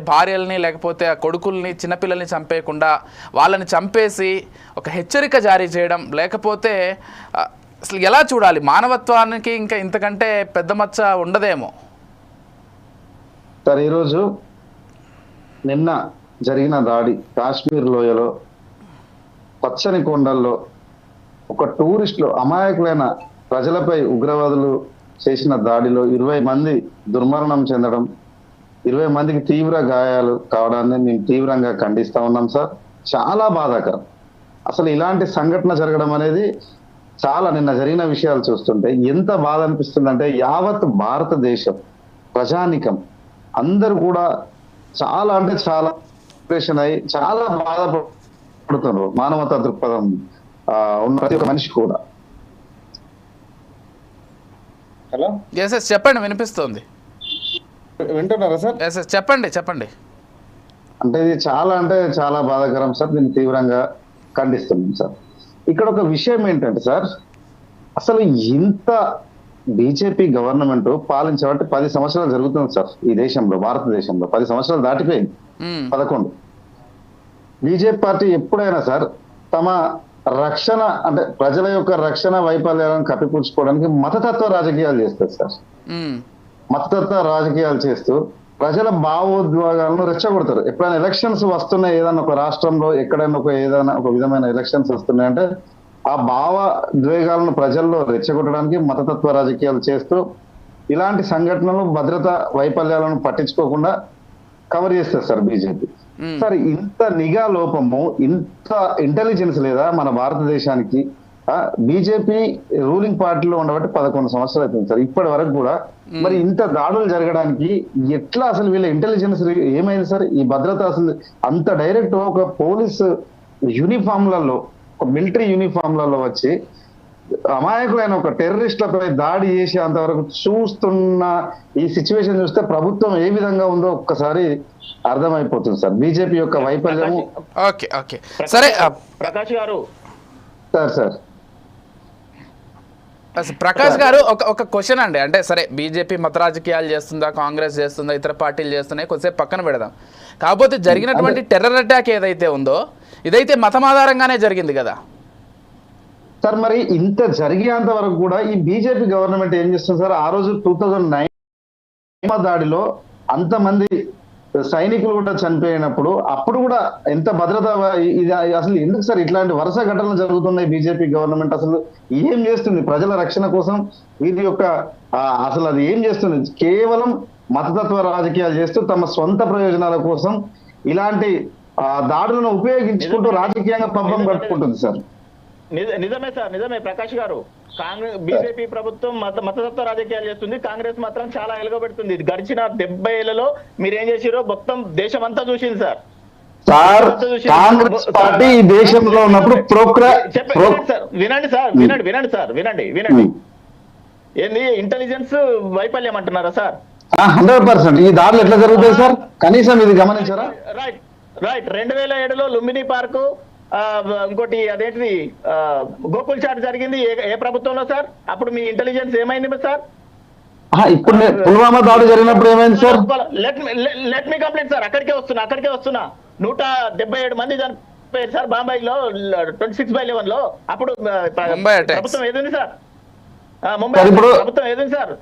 భార్యల్ని లేకపోతే ఆ కొడుకుల్ని చిన్నపిల్లల్ని చంపేయకుండా వాళ్ళని చంపేసి ఒక హెచ్చరిక జారీ చేయడం లేకపోతే అసలు ఎలా చూడాలి? మానవత్వానికి ఇంకా ఇంతకంటే పెద్ద మచ్చ ఉండదేమో? సార్ ఈరోజు నిన్న జరిగిన దాడి కాశ్మీర్ లోయలో పచ్చని కొండల్లో ఒక టూరిస్టులు అమాయకులైన ప్రజలపై ఉగ్రవాదులు చేసిన దాడిలో ఇరవై మంది దుర్మరణం చెందడం ఇరవై మందికి తీవ్ర గాయాలు కావడాన్ని మేము తీవ్రంగా ఖండిస్తా ఉన్నాం సార్. చాలా బాధాకరం. అసలు ఇలాంటి సంఘటన జరగడం అనేది చాలా నిన్న జరిగిన విషయాలు చూస్తుంటే ఎంత బాధ అనిపిస్తుందంటే యావత్ భారతదేశం ప్రజానికం అందరూ కూడా చాలా అంటే చాలా డిప్రెషన్ అయి చాలా బాధపడుతున్నారు. మానవతా దృక్పథం ఉన్న ప్రతి ఒక్క మనిషి కూడా. హలో? ఎస్ ఎస్ చెప్పండి వినిపిస్తుంది. వింటున్నారా సార్? ఎస్ చెప్పండి చెప్పండి. అంటే ఇది చాలా అంటే చాలా బాధాకరం సార్. దీన్ని తీవ్రంగా ఖండిస్తున్నాం సార్. ఇక్కడ ఒక విషయం ఏంటంటే సార్ అసలు ఇంత బీజేపీ గవర్నమెంట్ పాలించబట్టి పది సంవత్సరాలు జరుగుతుంది సార్ ఈ దేశంలో భారతదేశంలో. పది సంవత్సరాలు దాటిపోయింది. మ్మ్. పదకొండు. బీజేపీ పార్టీ ఎప్పుడైనా సార్ తమ రక్షణ అంటే ప్రజల యొక్క రక్షణ వైఫల్యాలను కప్పిపుచ్చుకోవడానికి మతతత్వ రాజకీయాలు చేస్తారు సార్. మ్మ్. మతతత్వ రాజకీయాలు చేస్తూ ప్రజల భావోద్వేగాలను రెచ్చగొడతారు ఎప్పుడైనా ఎలక్షన్స్ వస్తున్నాయి ఏదైనా ఒక రాష్ట్రంలో ఎక్కడైనా ఒక ఏదైనా ఒక విధమైన ఎలక్షన్స్ వస్తున్నాయంటే ఆ భావోద్వేగాలను ప్రజల్లో రెచ్చగొట్టడానికి మతతత్వ రాజకీయాలు చేస్తూ ఇలాంటి సంఘటనలు భద్రత వైఫల్యాలను పట్టించుకోకుండా కవర్ చేస్తారు సార్ బీజేపీ. సార్ ఇంత నిఘా లోపము ఇంత ఇంటెలిజెన్స్ లేదా మన భారతదేశానికి బీజేపీ రూలింగ్ పార్టీలో ఉండబట్టి పదకొండు సంవత్సరాలు అవుతుంది సార్. ఇప్పటి వరకు కూడా మరి ఇంత దాడులు జరగడానికి ఎట్లా అసలు వీళ్ళ ఇంటెలిజెన్స్ ఏమైంది సార్? ఈ భద్రత అసలు అంత డైరెక్ట్ ఒక పోలీస్ యూనిఫామ్లలో ఒక మిలిటరీ యూనిఫామ్లలో వచ్చి అమాయకులైన ఒక టెర్రరిస్టులపై దాడి చేసి అంతవరకు చూస్తున్న ఈ సిచ్యువేషన్ చూస్తే ప్రభుత్వం ఏ విధంగా ఉందో ఒక్కసారి అర్థమైపోతుంది సార్. బీజేపీ యొక్క వైఫల్యము ఓకే ఓకే. సరే ప్రకాష్ గారు. Sir sir. ప్రకాష్ గారు ఒక ఒక క్వశ్చన్ అండి. అంటే సరే బీజేపీ మత రాజకీయాలు చేస్తుందా కాంగ్రెస్ చేస్తుందా ఇతర పార్టీలు చేస్తున్నాయి కొద్దిసేపు పక్కన పెడదాం. కాకపోతే జరిగినటువంటి టెర్రర్ అటాక్ ఏదైతే ఉందో ఇదైతే మతం ఆధారంగానే జరిగింది కదా. సార్ మరి ఇంత జరిగేంత వరకు కూడా ఈ బీజేపీ గవర్నమెంట్ ఏం చేస్తుంది సార్? ఆ రోజు టూ థౌజండ్ నైన్ దాడిలో అంతమంది సైనికులు కూడా చనిపోయినప్పుడు అప్పుడు కూడా ఎంత భద్రత ఇది అసలు ఎందుకు సార్ ఇట్లాంటి వరుస ఘటనలు జరుగుతున్నాయి బీజేపీ గవర్నమెంట్? అసలు ఏం చేస్తుంది ప్రజల రక్షణ కోసం? వీరి యొక్క అసలు అది ఏం చేస్తుంది? కేవలం మతతత్వ రాజకీయాలు చేస్తూ తమ సొంత ప్రయోజనాల కోసం ఇలాంటి దాడులను ఉపయోగించుకుంటూ రాజకీయంగా పబ్బం కట్టుకుంటుంది సార్. నిజమే సార్ నిజమే. ప్రకాష్ గారు కాంగ్రెస్ బీజేపీ ప్రభుత్వం మత మతతత్వ రాజకీయాలు చేస్తుంది. కాంగ్రెస్ మాత్రం చాలా ఎలుగబెడుతుంది. గడిచిన డెబ్బై ఏళ్ళలో మీరు ఏం చేసిరో మొత్తం దేశం అంతా చూసింది సార్. సార్ కాంగ్రెస్ పార్టీ ఈ దేశంలో ఉన్నప్పుడు సార్. వినండి సార్ వినండి వినండి సార్ వినండి వినండి. ఏంది ఇంటెలిజెన్స్ వైఫల్యం అంటున్నారా సార్? Hundred percent. ఈ దాడులు ఎట్లా జరుగుతాయి సార్? కనీసం ఇది గమనించారా? Right right. రెండు వేల ఏడులో లుంబిని పార్కు ఇంకోటి అదేంటిది? గోకుల్ చాట్ జరిగింది ఏ ఏ ప్రభుత్వంలో సార్? అప్పుడు మీ ఇంటెలిజెన్స్ ఏమైంది సార్? ఇప్పుడు పుల్వామా దాడి జరిగినప్పుడు ఏమైంది sir? Let me let me complete sir అక్కడికే వస్తున్నా అక్కడికే వస్తున్నా. నూట డెబ్బై ఏడు మంది చనిపోయారు సార్ బాంబాయిలో ట్వంటీ సిక్స్ బై లెవెన్లో అప్పుడు. ప్రభుత్వం ఏదుంది సార్? ఆ, ముంబై ప్రభుత్వం ఏదుంది సార్?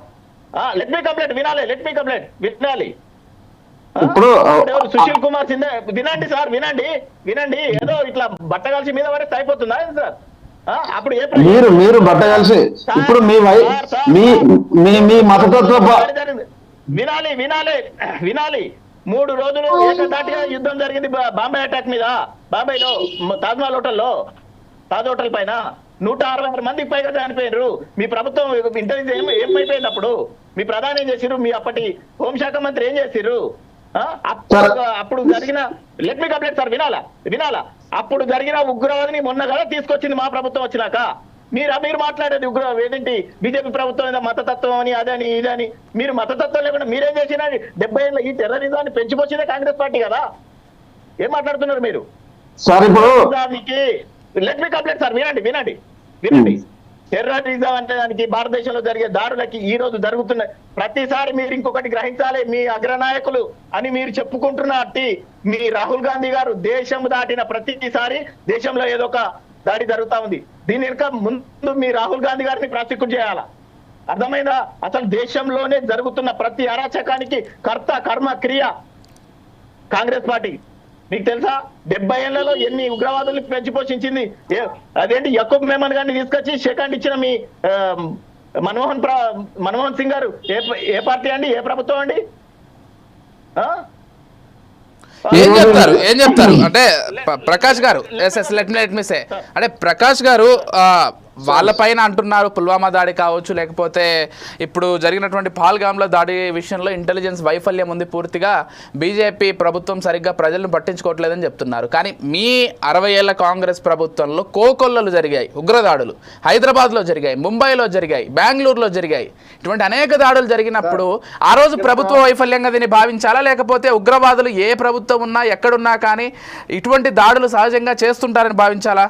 లెట్ మీ కంప్లీట్ వినాలి లెట్ మీ కంప్లీట్ వినాలి? ఇప్పుడు, సుశీల్ కుమార్ సింధే వినండి సార్ వినండి. వినండి. ఏదో ఇట్లా బట్ట కలిసి మీద పడేస్తే అయిపోతుందా సార్? అప్పుడు మీరు మీరు బట్ట కలిసి ఇప్పుడు మీ వై మీ మీ మీ మతతత్వ వినాలి వినాలి వినాలి. మూడు రోజులు ఏకధాటిగా యుద్ధం జరిగింది బాంబే అటాక్ మీద. బాంబేలో తాజ్మహల్ హోటల్లో తాజ్ హోటల్ పైన నూట అరవై ఆరు మందికి పైగా చనిపోయినారు. మీ ప్రభుత్వం ఇంటెలిజెన్స్ ఏం ఏమైపోయింది అప్పుడు? మీ ప్రధాని ఏం చేసిరు మీ అప్పటి హోంశాఖ మంత్రి ఏం చేసిరు? అప్పుడు అప్పుడు జరిగిన లెట్ మీ కంప్లీట్ సార్ వినాలా? వినాలా? అప్పుడు జరిగిన ఉగ్రవాదిని మొన్న కదా తీసుకొచ్చింది మా ప్రభుత్వం వచ్చినాక. మీరు మీరు మాట్లాడేది ఉగ్ర ఏదేంటి బీజేపీ ప్రభుత్వం ఏదో మతతత్వం అని అదని ఇదని మీరు మతతత్వం లేకుండా మీరేం చేసినా డెబ్బై ఏళ్ళ ఈ టెర్రరిజాన్ని పెంచిపోచిందే కాంగ్రెస్ పార్టీ కదా. ఏం మాట్లాడుతున్నారు మీరు? సార్ ఇప్పుడు దానికి లెట్ మీ కంప్లీట్ సార్ వినండి వినండి. వినండి. టెర్రరిజం అంటే దానికి భారతదేశంలో జరిగే దారులకి ఈ రోజు జరుగుతున్న ప్రతిసారి మీరు ఇంకొకటి గ్రహించాలి మీ అగ్రనాయకులు అని మీరు చెప్పుకుంటున్న అట్టి మీ రాహుల్ గాంధీ గారు దేశం దాటిన ప్రతిసారి దేశంలో ఏదో ఒక దాడి జరుగుతా ఉంది. దీని వెనుక ముందు మీ రాహుల్ గాంధీ గారిని ప్రాసిక్యూట్ చేయాలా? అర్థమైందా? అసలు దేశంలోనే జరుగుతున్న ప్రతి అరాచకానికి కర్త కర్మ క్రియ కాంగ్రెస్ పార్టీ. మీకు తెలుసా? డెబ్బై ఏళ్ళలో ఎన్ని ఉగ్రవాదుల్ని పెంచి పోషించింది? అదేంటి? యకూబ్ మెమన్ గారిని తీసుకొచ్చి సెకండ్ ఇచ్చిన మీ మన్మోహన్ మన్మోహన్ సింగ్ గారు ఏ ఏ పార్టీ అండి? ఏ ప్రభుత్వం అండి? ఆ? ఏం చెప్తారు? ఏం చెప్తారు? అంటే ప్ర- ప్రకాష్ గారు yes yes let me let me say. అంటే ప్రకాష్ గారు ఆ, వాళ్ళ పైన అంటున్నారు పుల్వామా దాడి కావచ్చు లేకపోతే ఇప్పుడు జరిగినటువంటి పాల్గామ్లో దాడి విషయంలో ఇంటెలిజెన్స్ వైఫల్యం ఉంది పూర్తిగా. బీజేపీ ప్రభుత్వం సరిగ్గా ప్రజలను పట్టించుకోవట్లేదని చెప్తున్నారు. కానీ మీ అరవై ఏళ్ళ కాంగ్రెస్ ప్రభుత్వంలో కోకొల్లలు జరిగాయి ఉగ్రదాడులు. హైదరాబాద్లో జరిగాయి ముంబైలో జరిగాయి బెంగళూరులో జరిగాయి. ఇటువంటి అనేక దాడులు జరిగినప్పుడు ఆ రోజు ప్రభుత్వ వైఫల్యంగా దీన్ని భావించాలా లేకపోతే ఉగ్రవాదులు ఏ ప్రభుత్వం ఉన్నా ఎక్కడున్నా కానీ ఇటువంటి దాడులు సహజంగా చేస్తుంటారని భావించాలా?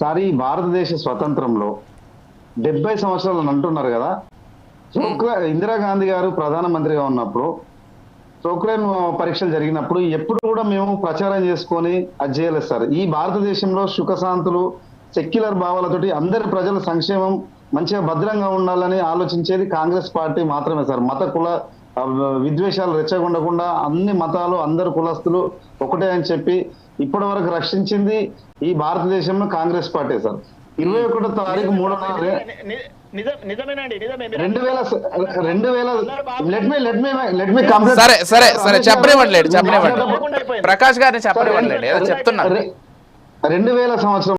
సార్ ఈ భారతదేశ స్వతంత్రంలో డెబ్బై సంవత్సరాలు అని అంటున్నారు కదా. పోఖ్రా- ఇందిరాగాంధీ గారు ప్రధానమంత్రిగా ఉన్నప్పుడు పోఖ్రాన్ పరీక్షలు జరిగినప్పుడు ఎప్పుడు కూడా మేము ప్రచారం చేసుకొని అది చేయలేదు సార్. ఈ భారతదేశంలో సుఖశాంతులు సెక్యులర్ భావాలతోటి అందరి ప్రజల సంక్షేమం మంచిగా భద్రంగా ఉండాలని ఆలోచించేది కాంగ్రెస్ పార్టీ మాత్రమే సార్. మత కుల విద్వేషాలు రెచ్చగొండకుండా అన్ని మతాలు అందరు కులస్తులు ఒకటే అని చెప్పి ఇప్పటి వరకు రక్షించింది ఈ భారతదేశంలో కాంగ్రెస్ పార్టీ సార్. ఇరవై ఒకటో తారీఖు మూడో నెల ని- నిజం- నిజమేనండి నిజమే. మీరు- రెండు వేల రెండు వేల let me let me let me complete సరే సరే సరే చెప్పనివ్వండి చెప్పనివ్వండి. ప్రకాష్ గారిని చెప్పనివ్వండి ఏదో చెప్తున్నారు రెండు వేల సంవత్సరం